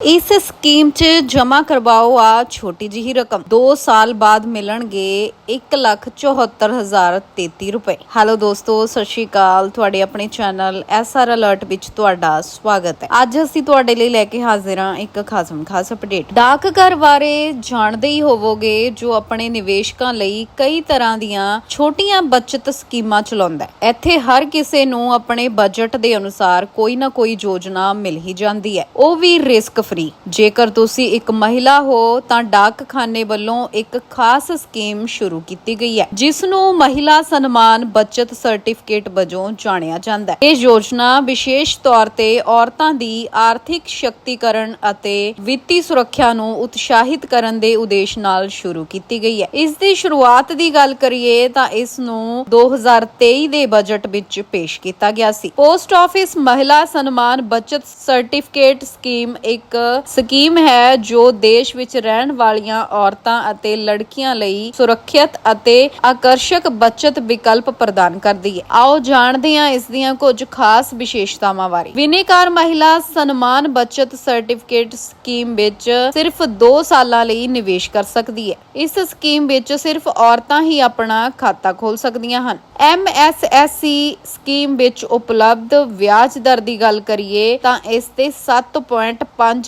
ਇਸ ਸਕੀਮ 'ਚ ਜਮ੍ਹਾਂ ਕਰਵਾਓ ਆ ਛੋਟੀ ਜਿਹੀ ਰਕਮ। 2 ਸਾਲ ਬਾਅਦ ਮਿਲਣਗੇ 144033 ਰੁਪਏ। ਹੈਲੋ ਦੋਸਤੋ, ਸਤਿ ਸ਼੍ਰੀ ਅਕਾਲ। ਤੁਹਾਡੇ ਆਪਣੇ ਚੈਨਲ ਐਸਆਰ ਅਲਰਟ ਵਿੱਚ ਤੁਹਾਡਾ ਸਵਾਗਤ ਹੈ। ਅੱਜ ਅਸੀਂ ਤੁਹਾਡੇ ਲਈ ਲੈ ਕੇ ਹਾਜ਼ਰ ਹਾਂ ਇੱਕ ਖਾਸਮ ਖਾਸ ਅਪਡੇਟ। ਡਾਕਘਰ ਬਾਰੇ ਜਾਣਦੇ ਹੀ ਹੋਵੋਗੇ ਜੋ ਆਪਣੇ ਨਿਵੇਸ਼ਕਾਂ ਲਈ ਕਈ ਤਰ੍ਹਾਂ ਦੀਆਂ ਛੋਟੀਆਂ ਬਚਤ ਸਕੀਮਾਂ ਚਲਾਉਂਦਾ ਹੈ। ਇੱਥੇ ਹਰ ਕਿਸੇ ਨੂੰ ਆਪਣੇ ਬਜਟ ਦੇ ਅਨੁਸਾਰ ਕੋਈ ਨਾ ਕੋਈ ਯੋਜਨਾ ਮਿਲ ਹੀ ਜਾਂਦੀ ਹੈ। ਉਹ ਵੀ ਰਿਸਕ ਫ੍ਰੀ ਜੇਕਰ ਤੁਸੀਂ ਇੱਕ ਮਹਿਲਾ ਹੋ, ਤਾਂ ਡਾਕਖਾਨੇ ਵੱਲੋਂ ਇੱਕ ਖਾਸ ਸਕੀਮ ਸ਼ੁਰੂ ਕੀਤੀ ਗਈ ਹੈ ਜਿਸ ਨੂੰ ਮਹਿਲਾ ਸਨਮਾਨ ਬਚਤ ਸਰਟੀਫਿਕੇਟ ਵਜੋਂ ਜਾਣਿਆ ਜਾਂਦਾ ਹੈ। ਇਹ ਯੋਜਨਾ ਵਿਸ਼ੇਸ਼ ਤੌਰ ਤੇ ਔਰਤਾਂ ਦੀ ਆਰਥਿਕ ਸ਼ਕਤੀਕਰਨ ਅਤੇ ਵਿੱਤੀ ਸੁਰੱਖਿਆ ਨੂੰ ਉਤਸ਼ਾਹਿਤ ਕਰਨ ਦੇ ਉਦੇਸ਼ ਨਾਲ ਸ਼ੁਰੂ ਕੀਤੀ ਗਈ ਹੈ। ਇਸ ਦੀ ਸ਼ੁਰੂਆਤ ਦੀ ਗੱਲ ਕਰੀਏ, ਤਾਂ ਇਸ ਨੂੰ 2023 ਦੇ ਬਜਟ ਵਿੱਚ ਪੇਸ਼ ਕੀਤਾ ਗਿਆ ਸੀ। ਪੋਸਟ ਆਫਿਸ ਮਹਿਲਾ ਸਨਮਾਨ ਬਚਤ ਸਰਟੀਫਿਕੇਟ ਸਕੀਮ ਇੱਕ ਸਕੀਮ ਹੈ ਜੋ ਦੇਸ਼ ਵਿੱਚ ਰਹਿਣ ਵਾਲੀਆਂ ਔਰਤਾਂ ਅਤੇ ਲੜਕੀਆਂ ਲਈ ਸੁਰੱਖਿਅਤ ਅਤੇ ਆਕਰਸ਼ਕ ਬਚਤ ਵਿਕਲਪ ਪ੍ਰਦਾਨ ਕਰਦੀ ਹੈ। ਆਓ ਜਾਣਦੇ ਹਾਂ ਇਸ ਦੀਆਂ ਕੁਝ ਖਾਸ ਵਿਸ਼ੇਸ਼ਤਾਵਾਂ ਬਾਰੇ। ਵਿਨੇਕਾਰ ਮਹਿਲਾ ਸਨਮਾਨ ਬਚਤ ਸਰਟੀਫਿਕੇਟ ਸਕੀਮ ਵਿੱਚ ਸਿਰਫ 2 ਸਾਲਾਂ ਲਈ ਨਿਵੇਸ਼ ਕਰ ਸਕਦੀ ਹੈ। ਇਸ ਸਕੀਮ ਵਿੱਚ ਸਿਰਫ ਔਰਤਾਂ ਹੀ ਆਪਣਾ ਖਾਤਾ ਖੋਲ ਸਕਦੀਆਂ ਹਨ। MSSC ਸਕੀਮ ਵਿੱਚ ਉਪਲਬਧ ਵਿਆਜ ਦਰ ਦੀ ਗੱਲ ਕਰੀਏ ਤਾਂ ਇਸ ਤੇ 7.5%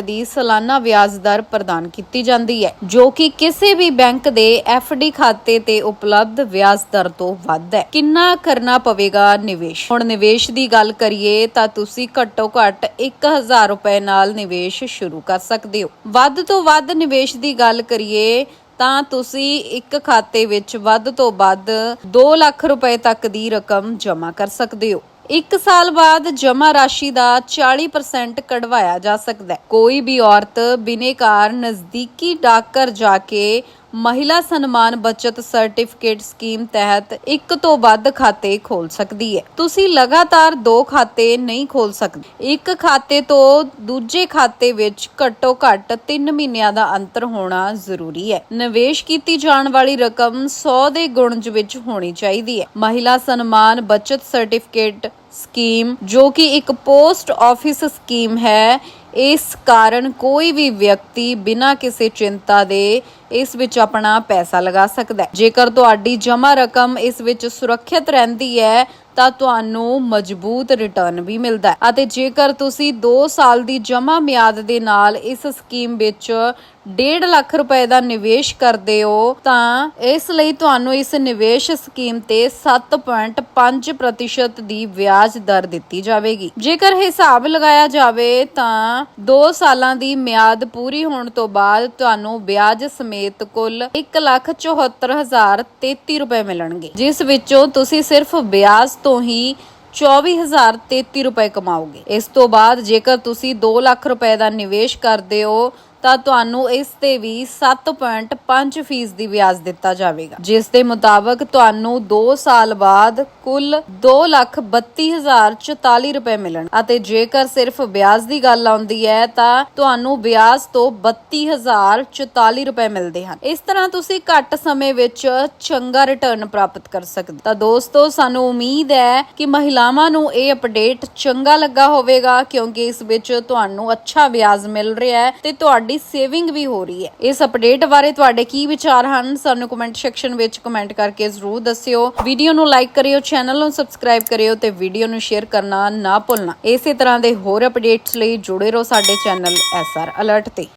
ਦੀ ਸਾਲਾਨਾ ਵਿਆਜ ਦਰ ਪ੍ਰਦਾਨ ਕੀਤੀ ਜਾਂਦੀ ਹੈ, ਜੋ ਕਿ ਕਿਸੇ ਵੀ ਬੈਂਕ ਦੇ FD ਖਾਤੇ ਤੇ ਉਪਲਬਧ ਵਿਆਜ ਦਰ ਤੋਂ ਵੱਧ ਹੈ। ਕਿੰਨਾ ਕਰਨਾ ਪਵੇਗਾ ਨਿਵੇਸ਼? ਹੁਣ ਨਿਵੇਸ਼ ਦੀ ਗੱਲ ਕਰੀਏ ਤਾਂ ਤੁਸੀਂ ਘੱਟੋ ਘੱਟ 1000 ਰੁਪਏ ਨਾਲ ਨਿਵੇਸ਼ ਸ਼ੁਰੂ ਕਰ ਸਕਦੇ ਹੋ। ਵੱਧ ਤੋਂ ਵੱਧ ਨਿਵੇਸ਼ ਦੀ ਗੱਲ ਕਰੀਏ ਤਾਂ ਤੁਸੀਂ ਇੱਕ ਖਾਤੇ ਵਿੱਚ ਵੱਧ ਤੋਂ ਵੱਧ 2 ਲੱਖ ਰੁਪਏ ਤੱਕ ਦੀ ਰਕਮ ਜਮ੍ਹਾਂ ਕਰ ਸਕਦੇ ਹੋ। ਇੱਕ ਸਾਲ ਬਾਅਦ ਜਮ੍ਹਾਂ ਰਾਸ਼ੀ ਦਾ 40% ਕਢਵਾਇਆ ਜਾ ਸਕਦਾ ਹੈ। ਕੋਈ ਵੀ ਔਰਤ ਬਿਨੇਕਾਰ ਨਜ਼ਦੀਕੀ ਡਾਕਘਰ ਜਾ ਕੇ ਮਹਿਲਾ ਸਨਮਾਨ ਬਚਤ ਸਰਟੀਫਿਕੇਟ ਸਕੀਮ ਤਹਿਤ ਇੱਕ ਤੋਂ ਵੱਧ ਖਾਤੇ ਖੋਲ ਸਕਦੀ ਹੈ। ਤੁਸੀਂ ਲਗਾਤਾਰ ਦੋ ਖਾਤੇ ਨਹੀਂ ਖੋਲ ਸਕਦੇ। ਇੱਕ ਖਾਤੇ ਤੋਂ ਦੂਜੇ ਖਾਤੇ ਵਿੱਚ ਘੱਟੋ ਘੱਟ 3 ਮਹੀਨਿਆਂ ਦਾ ਅੰਤਰ ਹੋਣਾ ਜ਼ਰੂਰੀ ਹੈ। ਨਿਵੇਸ਼ ਕੀਤੀ ਜਾਣ ਵਾਲੀ ਰਕਮ 100 ਦੇ ਗੁਣਜ ਵਿੱਚ ਹੋਣੀ ਚਾਹੀਦੀ ਹੈ। ਮਹਿਲਾ ਸਨਮਾਨ ਬਚਤ ਸਰਟੀਫਿਕੇਟ ਸਕੀਮ, ਜੋ ਕਿ ਇੱਕ ਪੋਸਟ ਆਫਿਸ ਸਕੀਮ ਹੈ ਇਸ ਕਾਰਨ ਕੋਈ ਵੀ ਵਿਅਕਤੀ ਬਿਨਾਂ ਕਿਸੇ ਚਿੰਤਾ ਦੇ ਇਸ ਵਿੱਚ ਆਪਣਾ ਪੈਸਾ ਲਗਾ ਸਕਦਾ ਹੈ। ਜੇਕਰ ਤੁਹਾਡੀ ਜਮ੍ਹਾਂ ਰਕਮ ਇਸ ਵਿੱਚ ਸੁਰੱਖਿਅਤ ਰਹਿੰਦੀ ਹੈ ਤਾਂ ਤੁਹਾਨੂੰ ਮਜ਼ਬੂਤ ਰਿਟਰਨ ਵੀ ਮਿਲਦਾ ਹੈ। ਅਤੇ ਜੇਕਰ ਤੁਸੀਂ 2 ਸਾਲ ਦੀ ਜਮ੍ਹਾਂ ਮਿਆਦ ਦੇ ਨਾਲ ਇਸ ਸਕੀਮ ਵਿੱਚ 1.5 ਲੱਖ ਰੁਪਏ ਦਾ ਨਿਵੇਸ਼ ਕਰਦੇ ਹੋ ਤਾਂ ਇਸ ਲਈ ਤੁਹਾਨੂੰ ਇਸ ਨਿਵੇਸ਼ ਸਕੀਮ ਤੇ 7.5% ਦੀ ਵਿਆਜ ਦਰ ਦਿੱਤੀ ਜਾਵੇਗੀ। ਜੇਕਰ ਹਿਸਾਬ ਲਗਾਇਆ ਜਾਵੇ ਤਾਂ 2 ਸਾਲਾਂ ਦੀ ਮਿਆਦ ਪੂਰੀ ਹੋਣ ਤੋਂ ਬਾਅਦ ਤੁਹਾਨੂੰ ਵਿਆਜ ਸਮੇਤ ਕੁੱਲ 1,74,033 ਰੁਪਏ ਮਿਲਣਗੇ ਜਿਸ ਵਿੱਚੋਂ ਤੁਸੀਂ ਸਿਰਫ ਵਿਆਜ ਤੋਂ ਹੀ 24033 ਰੁਪਏ ਕਮਾਓਗੇ। ਇਸ ਤੋਂ ਬਾਅਦ ਜੇਕਰ ਤੁਸੀਂ 2 ਲੱਖ ਰੁਪਏ ਦਾ ਨਿਵੇਸ਼ ਕਰਦੇ ਹੋ ਤਾਂ ਤੁਹਾਨੂੰ ਇਸ ਤੇ ਵੀ 7.5% ਫੀਸ ਦੀ ਵਿਆਜ ਦਿੱਤਾ ਜਾਵੇਗਾ। ਜਿਸ ਦੇ ਮੁਤਾਬਕ ਤੁਹਾਨੂੰ 2 ਸਾਲ ਬਾਅਦ ਕੁੱਲ 232044 ਰੁਪਏ ਮਿਲਣ। ਅਤੇ ਜੇਕਰ ਸਿਰਫ ਵਿਆਜ ਦੀ ਗੱਲ ਆਉਂਦੀ ਹੈ, ਤਾਂ ਤੁਹਾਨੂੰ ਵਿਆਜ ਤੋਂ 32044 ਰੁਪਏ ਮਿਲਦੇ ਹਨ। ਇਸ ਤਰ੍ਹਾਂ ਤੁਸੀਂ ਘੱਟ ਸਮੇਂ ਵਿੱਚ ਚੰਗਾ ਰਿਟਰਨ ਪ੍ਰਾਪਤ ਕਰ ਸਕਦੇ ਤਾਂ ਦੋਸਤੋ, ਸਾਨੂੰ ਉਮੀਦ ਹੈ ਕਿ ਮਹਿਲਾਵਾਂ ਨੂੰ ਇਹ ਅਪਡੇਟ ਚੰਗਾ ਲੱਗਾ ਹੋਵੇਗਾ, ਕਿਉਂਕਿ ਇਸ ਵਿੱਚ ਤੁਹਾਨੂੰ ਅੱਛਾ ਵਿਆਜ ਮਿਲ ਰਿਹਾ ਹੈ ਤੇ ਤੁਹਾਡੀ ਸੇਵਿੰਗ ਵੀ ਹੋ ਰਹੀ ਹੈ। ਇਸ ਅਪਡੇਟ ਬਾਰੇ ਤੁਹਾਡੇ ਕੀ ਵਿਚਾਰ ਹਨ, ਸਾਨੂੰ ਕਮੈਂਟ ਸੈਕਸ਼ਨ ਵਿੱਚ ਕਮੈਂਟ ਕਰਕੇ ਜ਼ਰੂਰ ਦੱਸਿਓ। ਵੀਡੀਓ ਨੂੰ ਲਾਈਕ ਕਰਿਓ ਚੈਨਲ ਨੂੰ ਸਬਸਕ੍ਰਾਈਬ ਕਰਿਓ ਤੇ ਵੀਡੀਓ ਨੂੰ ਸ਼ੇਅਰ ਕਰਨਾ ਨਾ ਭੁੱਲਣਾ। ਇਸੇ ਤਰ੍ਹਾਂ ਦੇ ਹੋਰ ਅਪਡੇਟਸ ਲਈ ਜੁੜੇ ਰਹੋ ਸਾਡੇ ਚੈਨਲ ਐਸਆਰ ਅਲਰਟ ਤੇ।